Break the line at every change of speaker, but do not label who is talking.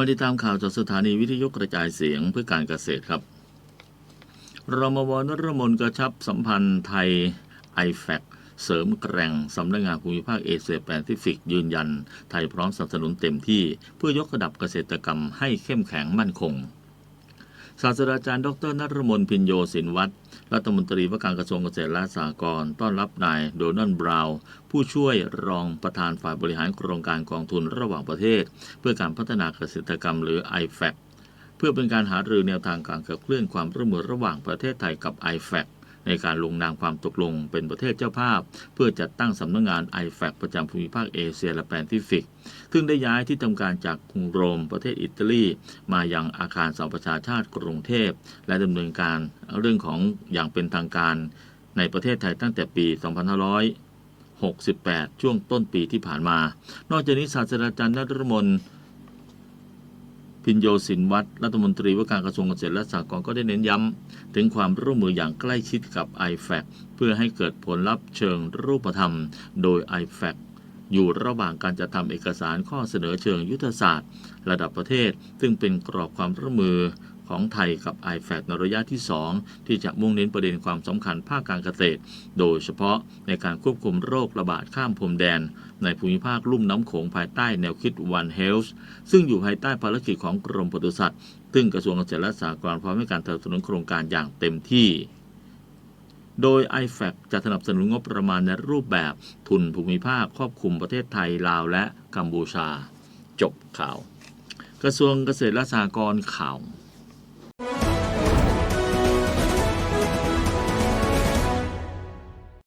มาติดตามข่าวจากสถานีวิทยุกระจายเสียงเพื่อการเกษตรครับ รมวนรมนกระชับสัมพันธ์ไทยไอแฟกเสริมแกร่งสำนักงานภูมิภาคเอเชียแปซิฟิกยืนยัน ไทยพร้อมสนับสนุนเต็มที่เพื่อยกระดับเกษตรกรรมให้เข้มแข็งมั่นคง ศาสตราจารย์ดรนรมนพินโยสินวัตรรัฐมนตรีว่าการกระทรวงเกษตรและสหกรณ์ต้อนรับนายโดนัลด์บราวน์ผู้ช่วยรองประธานฝ่ายบริหารโครงการกองทุนระหว่างประเทศ เพื่อการพัฒนาเกษตรกรรมหรือ i f a c เพื่อเป็นการหารือแนวทางการขับเคลื่อนความร่วมมือระหว่างประเทศไทยกับ i f a c ในการลงนามความตกลงเป็นประเทศเจ้าภาพ เพื่อจัดตั้งสำนักงงาน i f a c ประจำภูมิภาคเอเชียและแปซิฟิก ซึ่งได้ย้ายที่ทำการจากกรุงโรมประเทศอิตาลี มายังอาคารสหประชาชาติกรุงเทพ และดำเนินการเรื่องของอย่างเป็นทางการในประเทศไทยตั้งแต่ปี 2568 ช่วงต้นปีที่ผ่านมา นอกจากนี้ศาสตราจารย์นรมน พินโยสินวัตรรัฐมนตรีว่าการกระทรวงเกษตรและสหกรณ์ก็ได้เน้นย้ำ ถึงความร่วมมืออย่างใกล้ชิดกับ i f a c เพื่อให้เกิดผลลัพธ์เชิงรูปธรรม โดย i f a c อยู่ระหว่างการจะทำเอกสารข้อเสนอเชิงยุทธศาสตร์ ระดับประเทศ ซึ่งเป็นกรอบความร่วมมือ ของไทยกับ i f a c ในระยะที่ 2 ที่จะมุ่งเน้นประเด็นความสำคัญภาคการเกษตร โดยเฉพาะในการควบคุมโรคระบาดข้ามพรมแดน ในภูมิภาคลุ่มน้ำโขงภายใต้แนวคิด One Health ซึ่งอยู่ภายใต้ภารกิจของกรมปศุสัตว์ซึ่งกระทรวงเกษตรและสหกรณ์พร้อมให้การสนับสนุนโครงการอย่างเต็มที่โดย i f a c จะสนับสนุนงบประมาณในรูปแบบทุนภูมิภาคครอบคลุมประเทศไทย ลาวและกัมพูชา จบข่าว กระทรวงเกษตรและสหกรณ์ข่าว